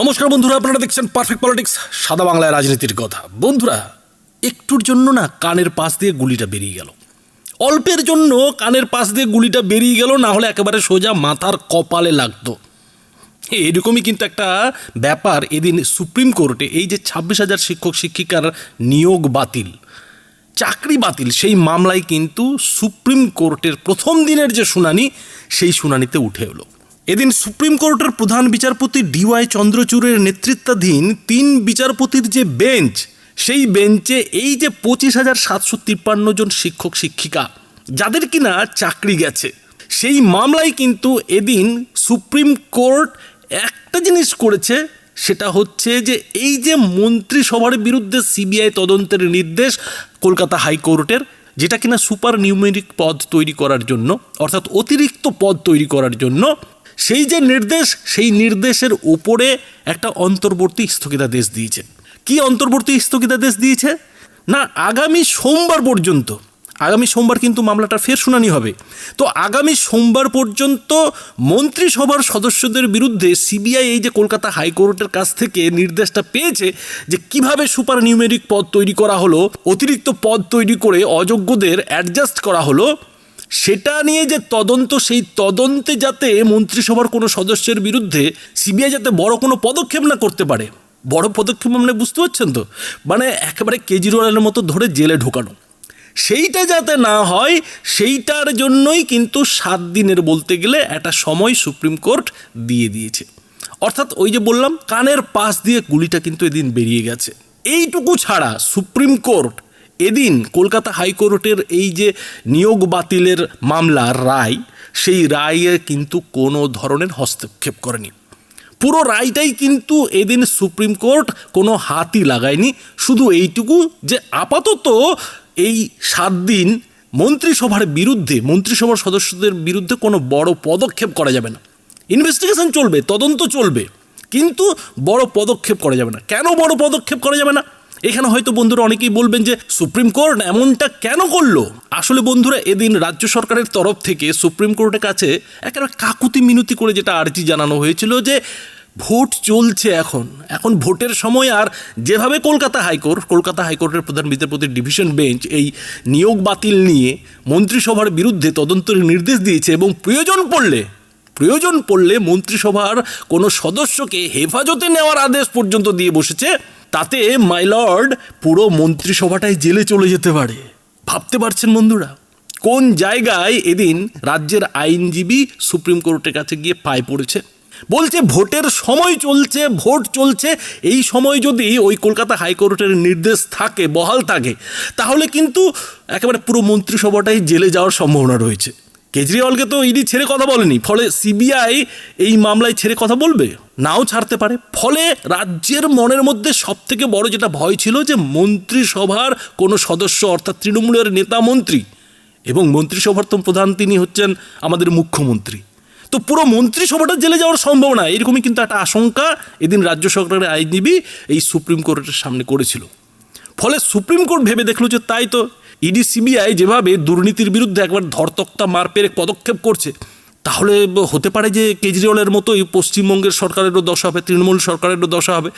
নমস্কার বন্ধুরা, আপনারা দেখছেন পারফেক্ট পলিটিক্স সাদা বাংলায় রাজনীতির কথা। বন্ধুরা, একটুর জন্য না কানের পাশ দিয়ে গুলিটা বেরিয়ে গেল। অল্পের জন্য কানের পাশ দিয়ে গুলিটা বেরিয়ে গেল, না হলে একেবারে সোজা মাথার কপালে লাগতো। এরকমই কিন্তু একটা ব্যাপার এদিন সুপ্রিম কোর্টে এই যে ছাব্বিশ হাজার শিক্ষক শিক্ষিকার নিয়োগ বাতিল, চাকরি বাতিল, সেই মামলায় কিন্তু সুপ্রিম কোর্টের প্রথম দিনের যে শুনানি, সেই শুনানিতে উঠে এলো। এদিন সুপ্রিম কোর্টের প্রধান বিচারপতি ডিওয়াই চন্দ্রচূড়ের নেতৃত্বাধীন তিন বিচারপতির যে বেঞ্চ, সেই বেঞ্চে এই যে পঁচিশ হাজার সাতশো তিপ্পান্ন জন শিক্ষক, শিক্ষিকা, যাদের কিনা চাকরি গেছে, সেই মামলায় কিন্তু এদিন সুপ্রিম কোর্ট একটা জিনিস করেছে, সেটা হচ্ছে যে এই যে মন্ত্রিসভার বিরুদ্ধে সিবিআই তদন্তের নির্দেশ কলকাতা হাইকোর্টের, যেটা কিনা সুপার নিউমেরিক পদ তৈরি করার জন্য, অর্থাৎ অতিরিক্ত পদ তৈরি করার জন্য সেই যে নির্দেশ, সেই নির্দেশের উপরে একটা অন্তর্বর্তী স্থগিতাদেশ দিয়েছে। কি অন্তর্বর্তী স্থগিতাদেশ দিয়েছে? না, আগামী সোমবার পর্যন্ত, আগামী সোমবার কিন্তু মামলাটা ফের শুনানি হবে। তো আগামী সোমবার পর্যন্ত মন্ত্রিসভার সদস্যদের বিরুদ্ধে সিবিআই এই যে কলকাতা হাইকোর্টের কাছ থেকে নির্দেশটা পেয়েছে যে কীভাবে সুপার নিউমেরিক পদ তৈরি করা হলো, অতিরিক্ত পদ তৈরি করে অযোগ্যদের অ্যাডজাস্ট করা হলো সেটা নিয়ে যে তদন্ত, সেই তদন্তে যাতে মন্ত্রিসভার কোনো সদস্যের বিরুদ্ধে সিবিআই যাতে বড় কোনো পদক্ষেপ না করতে পারে, বড় পদক্ষেপ আপনি বুঝতে পারছেন তো? মানে একেবারে কেজরিওয়ালের মতো ধরে জেলে ঢোকানো। সেইটা যাতে না হয়, সেইটার জন্যই কিন্তু সাত দিনের বলতে গেলে একটা সময় সুপ্রিম কোর্ট দিয়ে দিয়েছে। অর্থাৎ ওই যে বললাম, কানের পাশ দিয়ে গুলিটা কিন্তু এদিন বেরিয়ে গেছে। এইটুকু ছাড়া সুপ্রিম কোর্ট এদিন কলকাতা হাইকোর্টের এই যে নিয়োগ বাতিলের মামলার রায়, সেই রায়ে কিন্তু কোনো ধরনের হস্তক্ষেপ করেনি। পুরো রায়টাই কিন্তু এদিন সুপ্রিম কোর্ট কোনো হাতই লাগায়নি। শুধু এইটুকু যে আপাতত এই সাত দিন মন্ত্রিসভার বিরুদ্ধে, মন্ত্রিসভার সদস্যদের বিরুদ্ধে কোনো বড় পদক্ষেপ করা যাবে না। ইনভেস্টিগেশন চলবে, তদন্ত চলবে, কিন্তু বড় পদক্ষেপ করা যাবে না। কেন বড় পদক্ষেপ করা যাবে না? এখানে হয়তো বন্ধুরা অনেকেই বলবেন যে, সুপ্রিম কোর্ট এমনটা কেন করল? আসলে বন্ধুরা, এদিন রাজ্য সরকারের তরফ থেকে সুপ্রিম কোর্টের কাছে একেবারে কাকুতি মিনতি করে যেটা আর্জি জানানো হয়েছিল যে, ভোট চলছে এখন। এখন ভোটের সময় আর যেভাবে কলকাতা হাইকোর্ট, কলকাতা হাইকোর্টের প্রধান বিচারপতির ডিভিশন বেঞ্চ এই নিয়োগ বাতিল নিয়ে মন্ত্রিসভার বিরুদ্ধে তদন্তের নির্দেশ দিয়েছে এবং প্রয়োজন পড়লে প্রয়োজন পড়লে মন্ত্রিসভার কোনো সদস্যকে হেফাজতে নেওয়ার আদেশ পর্যন্ত দিয়ে বসেছে, তাতে মাইলর্ড পুরো মন্ত্রিসভাটাই জেলে চলে যেতে পারে। ভাবতে পারছেন বন্ধুরা? কোন জায়গায় এদিন রাজ্যের আইনজীবী সুপ্রিম কোর্টের কাছে গিয়ে পায় পড়েছে? বলছে, ভোটের সময় চলছে, ভোট চলছে। এই সময় যদি ওই কলকাতা হাইকোর্টের নির্দেশ থাকে, বহাল থাকে, তাহলে কিন্তু একেবারে পুরো মন্ত্রিসভাটাই জেলে যাওয়ার সম্ভাবনা রয়েছে। কেজরিওয়ালকে তো ইডি ছেড়ে কথা বলেনি, ফলে সিবিআই এই মামলায় ছেড়ে কথা বলবে? নাও ছাড়তে পারে। ফলে রাজ্যের মনের মধ্যে সব থেকে বড় যেটা ভয় ছিল যে মন্ত্রিসভার কোনো সদস্য, অর্থাৎ তৃণমূলের নেতা মন্ত্রী এবং মন্ত্রিসভার তো প্রধান তিনি হচ্ছেন আমাদের মুখ্যমন্ত্রী। তো পুরো মন্ত্রিসভাটা জেলে যাওয়ার সম্ভাবনা, এরকমই কিন্তু একটা আশঙ্কা এদিন রাজ্য সরকারের আইনজীবী এই সুপ্রিম কোর্টের সামনে করেছিল। ফলে সুপ্রিম কোর্ট ভেবে দেখল যে তাই তো ইডি সিবিআই যেভাবে দুর্নীতির বিরুদ্ধে একবার ধরতক্তা মার পেরে পদক্ষেপ করছে, তাহলে হতে পারে যে কেজরিওয়ালের মতোই পশ্চিমবঙ্গের সরকারেরও দশা হবে, তৃণমূল সরকারেরও দশা হবে।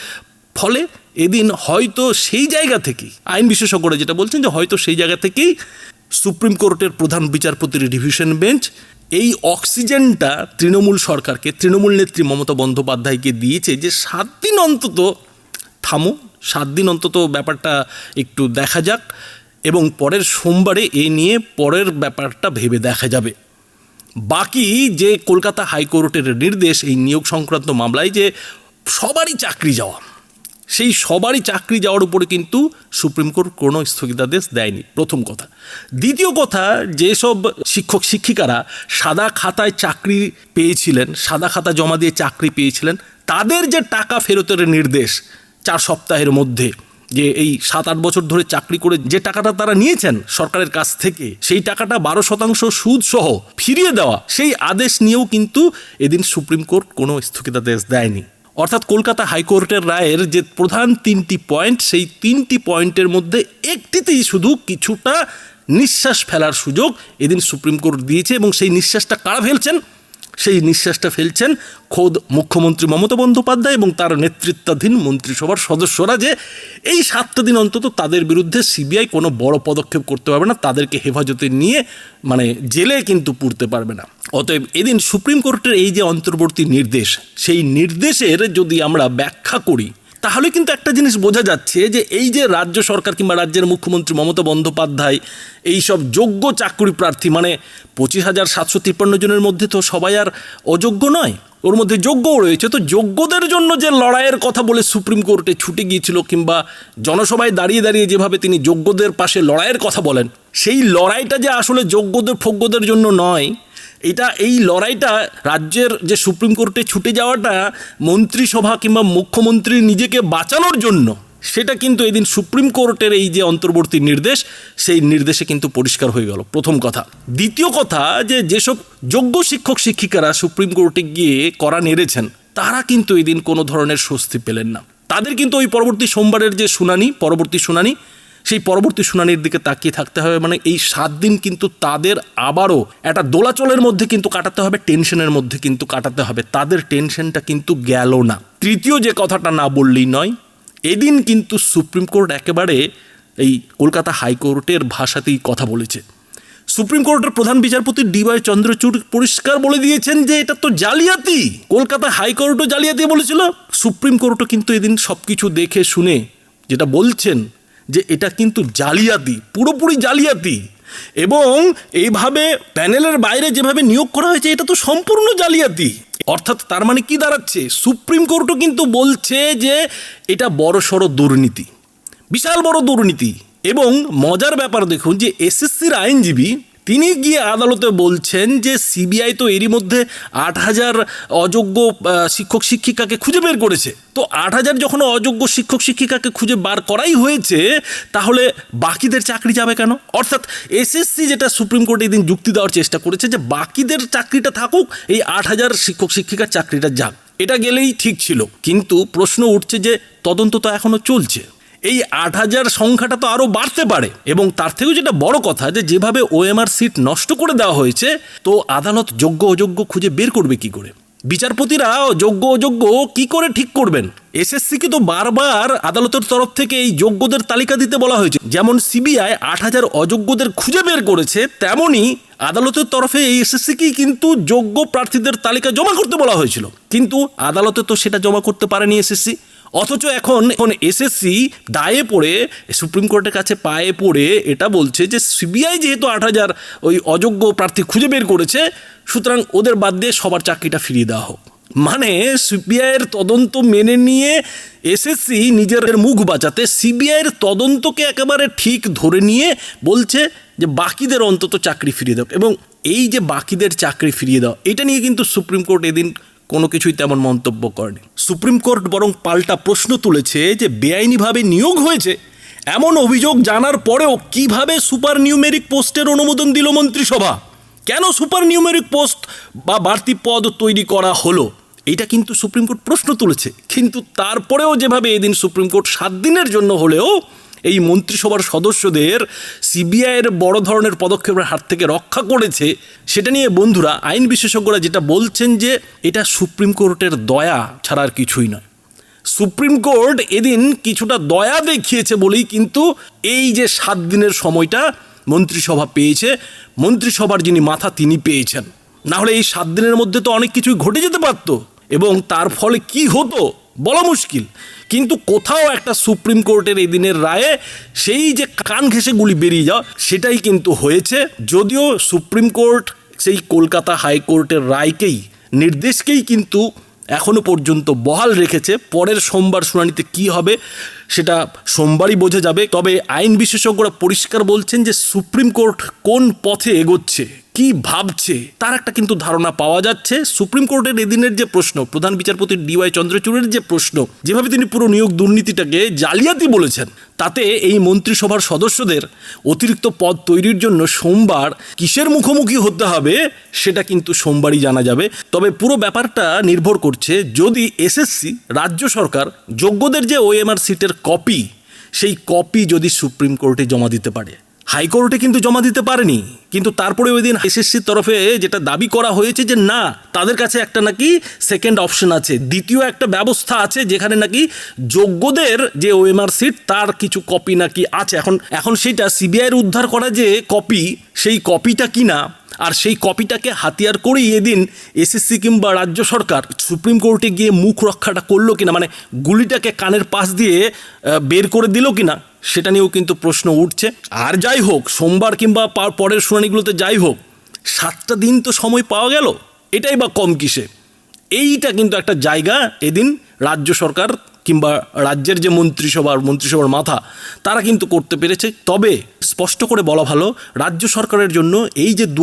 ফলে এদিন হয়তো সেই জায়গা থেকেই, আইন বিশেষজ্ঞরা যেটা বলছেন যে হয়তো সেই জায়গা থেকেই সুপ্রিম কোর্টের প্রধান বিচারপতির ডিভিশন বেঞ্চ এই অক্সিজেনটা তৃণমূল সরকারকে, তৃণমূল নেত্রী মমতা বন্দ্যোপাধ্যায়কে দিয়েছে যে সাত দিন অন্তত থামো, সাত দিন অন্তত ব্যাপারটা একটু দেখা যাক। এবং পরের সোমবারে এ নিয়ে পরের ব্যাপারটা ভেবে দেখা যাবে। বাকি যে কলকাতা হাইকোর্টের নির্দেশ, এই নিয়োগ সংক্রান্ত মামলায় যে সবারই চাকরি যাওয়া, সেই সবারই চাকরি যাওয়ার উপরে কিন্তু সুপ্রিম কোর্ট কোনো স্থগিতাদেশ দেয়নি। প্রথম কথা। দ্বিতীয় কথা, যেসব শিক্ষক, শিক্ষিকারা সাদা খাতায় চাকরি পেয়েছিলেন, সাদা খাতা জমা দিয়ে চাকরি পেয়েছিলেন, তাদের যে টাকা ফেরতের নির্দেশ চার সপ্তাহের মধ্যে যে এই সাত আট বছর ধরে চাকরি করে যে টাকাটা তারা নিয়েছেন সরকারের কাছ থেকে, সেই টাকাটা বারো শতাংশ সুদ সহ ফিরিয়ে দেওয়া, সেই আদেশ নিয়েও কিন্তু এদিন সুপ্রিম কোর্ট কোনো স্থগিতাদেশ দেয়নি। অর্থাৎ কলকাতা হাইকোর্টের রায়ের যে প্রধান তিনটি পয়েন্ট, সেই তিনটি পয়েন্টের মধ্যে একটিতেই শুধু কিছুটা নিঃশ্বাস ফেলার সুযোগ এদিন সুপ্রিম কোর্ট দিয়েছে এবং সেই নিঃশ্বাসটা কারা ফেলছেন? সেই নিঃশ্বাসটা ফেলছেন খোদ মুখ্যমন্ত্রী মমতা বন্দ্যোপাধ্যায় এবং তার নেতৃত্বাধীন মন্ত্রিসভার সদস্যরা যে এই সাতটা দিন অন্তত তাদের বিরুদ্ধে সিবিআই কোনো বড় পদক্ষেপ করতে পারবে না, তাদেরকে হেফাজতে নিয়ে মানে জেলে কিন্তু পুরতে পারবে না। অতএব এদিন সুপ্রিম কোর্টের এই যে অন্তর্বর্তী নির্দেশ, সেই নির্দেশের যদি আমরা ব্যাখ্যা করি তাহলে কিন্তু একটা জিনিস বোঝা যাচ্ছে যে এই যে রাজ্য সরকার কিংবা রাজ্যের মুখ্যমন্ত্রী মমতা বন্দ্যোপাধ্যায়, এই সব যোগ্য চাকরি প্রার্থী মানে পঁচিশ হাজার সাতশো তিপ্পান্ন জনের মধ্যে তো সবাই আর অযোগ্য নয়, ওর মধ্যে যোগ্যও রয়েছে। তো যোগ্যদের জন্য যে লড়াইয়ের কথা বলে সুপ্রিম কোর্টে ছুটে গিয়েছিল কিংবা জনসভায় দাঁড়িয়ে দাঁড়িয়ে যেভাবে তিনি যোগ্যদের পাশে লড়াইয়ের কথা বলেন, সেই লড়াইটা যে আসলে যোগ্যদের, ফোগ্যদের জন্য নয় এটা এই লড়াইটা রাজ্যের যে সুপ্রিম কোর্টে ছুটে যাওয়াটা মন্ত্রিসভা কিংবা মুখ্যমন্ত্রী নিজেকে বাঁচানোর জন্য, সেটা কিন্তু এদিন সুপ্রিম কোর্টের এই যে অন্তর্বর্তী নির্দেশ, সেই নির্দেশে কিন্তু পরিষ্কার হয়ে গেল। প্রথম কথা। দ্বিতীয় কথা যে যেসব যোগ্য শিক্ষক, শিক্ষিকারা সুপ্রিম কোর্টে গিয়ে করা নেড়েছেন, তারা কিন্তু এদিন কোনো ধরনের স্বস্তি পেলেন না। তাদের কিন্তু ওই পরবর্তী সোমবারের যে শুনানি, পরবর্তী শুনানি সেই পরবর্তী শুনানির দিকে তাকিয়ে থাকতে হবে। মানে এই সাত দিন কিন্তু তাদের আবারও একটা দোলাচলের মধ্যে কিন্তু কাটাতে হবে, টেনশনের মধ্যে কিন্তু কাটাতে হবে। তাদের টেনশনটা কিন্তু গেল না। তৃতীয় যে কথাটা না বললেই নয়, এদিন কিন্তু সুপ্রিম কোর্ট একেবারে এই কলকাতা হাইকোর্টের ভাষাতেই কথা বলেছে। সুপ্রিম কোর্টের প্রধান বিচারপতি ডিওয়াই চন্দ্রচূড় পরিষ্কার বলে দিয়েছেন যে এটা তো জালিয়াতি। কলকাতা হাইকোর্টও জালিয়াতি বলেছিল। সুপ্রিম কোর্টও কিন্তু এদিন সব কিছু দেখে শুনে যেটা বলছেন যে এটা কিন্তু জালিয়াতি, পুরোপুরি জালিয়াতি। এবং এইভাবে প্যানেলের বাইরে যেভাবে নিয়োগ করা হয়েছে, এটা তো সম্পূর্ণ জালিয়াতি। অর্থাৎ তার মানে কি দাঁড়াচ্ছে? সুপ্রিম কোর্টও কিন্তু বলছে যে এটা বড় সড়ো দুর্নীতি, বিশাল বড় দুর্নীতি। এবং মজার ব্যাপার দেখুন যে এসএসসির আইনজীবী তিনি গিয়ে আদালতে বলছেন যে সিবিআই তো এরই মধ্যে আট হাজার অযোগ্য শিক্ষক শিক্ষিকাকে খুঁজে বের করেছে। তো আট হাজার যখন অযোগ্য শিক্ষক শিক্ষিকাকে খুঁজে বার করাই হয়েছে, তাহলে বাকিদের চাকরি যাবে কেন? অর্থাৎ এসএসসি যেটা সুপ্রিম কোর্টে এদিন যুক্তি দেওয়ার চেষ্টা করেছে যে বাকিদের চাকরিটা থাকুক, এই আট হাজার শিক্ষক শিক্ষিকার চাকরিটা যাক। এটা গেলেই ঠিক ছিল। কিন্তু প্রশ্ন উঠছে যে তদন্ত তো এখনও চলছে। এই আট হাজার সংখ্যাটা তো আরও বাড়তে পারে। এবং তার থেকেও যেটা বড় কথা যে, যেভাবে ওএমআর সিট নষ্ট করে দেওয়া হয়েছে, তো আদালত যোগ্য অযোগ্য খুঁজে বের করবে কি করে? বিচারপতিরা যোগ্য অযোগ্য কি করে ঠিক করবেন? এসএসসিকে তো বারবার আদালতের তরফ থেকে এই যোগ্যদের তালিকা দিতে বলা হয়েছে। যেমন সিবিআই আট হাজার অযোগ্যদের খুঁজে বের করেছে তেমনই আদালতের তরফে এই এসএসসিকেই কিন্তু যোগ্য প্রার্থীদের তালিকা জমা করতে বলা হয়েছিল। কিন্তু আদালতে তো সেটা জমা করতে পারেনি এসএসসি। অথচ এখন এখন এসএসসি দায়ে পড়ে সুপ্রিম কোর্টের কাছে পায়ে পড়ে এটা বলছে যে সিবিআই যেহেতু আট হাজার ওই অযোগ্য প্রার্থী খুঁজে বের করেছে, সুতরাং ওদের বাদ দিয়ে সবার চাকরিটা ফিরিয়ে দেওয়া হোক। মানে সিবিআইয়ের তদন্ত মেনে নিয়ে এসএসসি নিজের মুখ বাঁচাতে সিবিআইয়ের তদন্তকে একেবারে ঠিক ধরে নিয়ে বলছে যে বাকিদের অন্তত চাকরি ফিরিয়ে দাও। এবং এই যে বাকিদের চাকরি ফিরিয়ে দাও, এটা নিয়ে কিন্তু সুপ্রিম কোর্ট এদিন কোনো কিছুই তেমন মন্তব্য করেনি। সুপ্রিম কোর্ট বরং পাল্টা প্রশ্ন তুলেছে যে বেআইনিভাবে নিয়োগ হয়েছে। এমন অভিযোগ জানার পরেও কীভাবে সুপার নিউমেরিক পোস্টের অনুমোদন দিল মন্ত্রিসভা? কেন সুপার নিউমেরিক পোস্ট বা বাড়তি পদ তৈরি করা হলো? এটা কিন্তু সুপ্রিম কোর্ট প্রশ্ন তুলেছে। কিন্তু তারপরেও যেভাবে এদিন সুপ্রিম কোর্ট সাত দিনের জন্য হলেও এই মন্ত্রিসভার সদস্যদের সিবিআইয়ের বড় ধরনের পদক্ষেপের হাত থেকে রক্ষা করেছে, সেটা নিয়ে বন্ধুরা, আইন বিশেষজ্ঞরা যেটা বলছেন যে, এটা সুপ্রিম কোর্টের দয়া ছাড়া আর কিছুই নয়। সুপ্রিম কোর্ট এদিন কিছুটা দয়া দেখিয়েছে বলেই কিন্তু এই যে সাত দিনের সময়টা মন্ত্রিসভা পেয়েছে, মন্ত্রিসভার যিনি মাথা তিনি পেয়েছেন। না হলে এই সাত দিনের মধ্যে তো অনেক কিছুই ঘটে যেতে পারতো, এবং তার ফলে কি হতো? বলা মুশকিল। কিন্তু কোথাও একটা সুপ্রিম কোর্টের এই দিনের রায়ে সেই যে কান ঘেঁষে গুলি বেরিয়ে যাওয়া, সেটাই কিন্তু হয়েছে। যদিও সুপ্রিম কোর্ট সেই কলকাতা হাইকোর্টের রায়কেই, নির্দেশকেই কিন্তু এখনও পর্যন্ত বহাল রেখেছে। পরের সোমবার শুনানিতে কি হবে, সেটা সোমবারই বোঝা যাবে। তবে আইন বিশেষজ্ঞরা পরিষ্কার বলছেন যে সুপ্রিম কোর্ট কোন পথে এগোচ্ছে। কি ভাবছে? তার একটা কিন্তু ধারণা পাওয়া যাচ্ছে। সুপ্রিম কোর্টের এদিনের যে প্রশ্ন, প্রধান বিচারপতি ডিওয়াই চন্দ্রচূড়ের যে প্রশ্ন, যেভাবে তিনি পুরো নিয়োগ দুর্নীতিটাকে জালিয়াতি বলেছেন, তাতে এই মন্ত্রিসভার সদস্যদের অতিরিক্ত পদ তৈরির জন্য সোমবার কিসের মুখোমুখি হতে হবে, সেটা কিন্তু সোমবারই জানা যাবে। তবে পুরো ব্যাপারটা নির্ভর করছে যদি এসএসসি রাজ্য সরকার যোগ্যদের যে ওএমআর সিটের কপি, সেই কপি যদি সুপ্রিম কোর্টে জমা দিতে পারে। হাইকোর্টে কিন্তু জমা দিতে পারেনি। কিন্তু তারপরে ওই দিন এসএসসির তরফে যেটা দাবি করা হয়েছে যে না, তাদের কাছে একটা নাকি সেকেন্ড অপশন আছে। দ্বিতীয় একটা ব্যবস্থা আছে যেখানে নাকি যোগ্যদের যে ওএমআর সিট তার কিছু কপি নাকি আছে। এখন এখন সেটা সিবিআইয়ের উদ্ধার করা যে কপি সেই কপিটা কিনা? আর সেই কপিটাকে হাতিয়ার করেই এদিন এসএসসি কিংবা রাজ্য সরকার সুপ্রিম কোর্টে গিয়ে মুখ রক্ষাটা করল কিনা? মানে গুলিটাকে কানের পাশ দিয়ে বের করে দিল কিনা? সেটা নিয়েও কিন্তু প্রশ্ন উঠছে। আর যাই হোক, সোমবার কিংবা পরের শুনানিগুলোতে যাই হোক, সাতটা দিন তো সময় পাওয়া গেল। এটাই বা কম কিসে? এইটা কিন্তু একটা জায়গা এদিন রাজ্য সরকার কিংবা রাজ্যের যে মন্ত্রিসভার মন্ত্রিসভার মাথা, তারা কিন্তু করতে পেরেছে। তবে স্পষ্ট করে বলা ভালো, রাজ্য সরকারের জন্য এই যে দু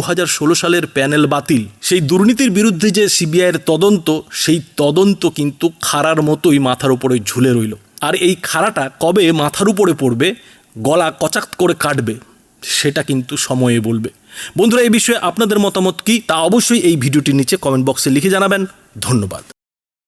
সালের প্যানেল বাতিল, সেই দুর্নীতির বিরুদ্ধে যে সিবিআইয়ের তদন্ত, সেই তদন্ত কিন্তু খাড়ার মতোই মাথার উপরে ঝুলে রইল। আর এই খাড়াটা কবে মাথার উপরে পড়বে, গলা কচাক করে কাটবে, সেটা কিন্তু সময়ে বলবে। বন্ধুরা, এই বিষয়ে আপনাদের মতামত কি তা অবশ্যই এই ভিডিওটির নিচে কমেন্ট বক্সে লিখে জানাবেন। ধন্যবাদ।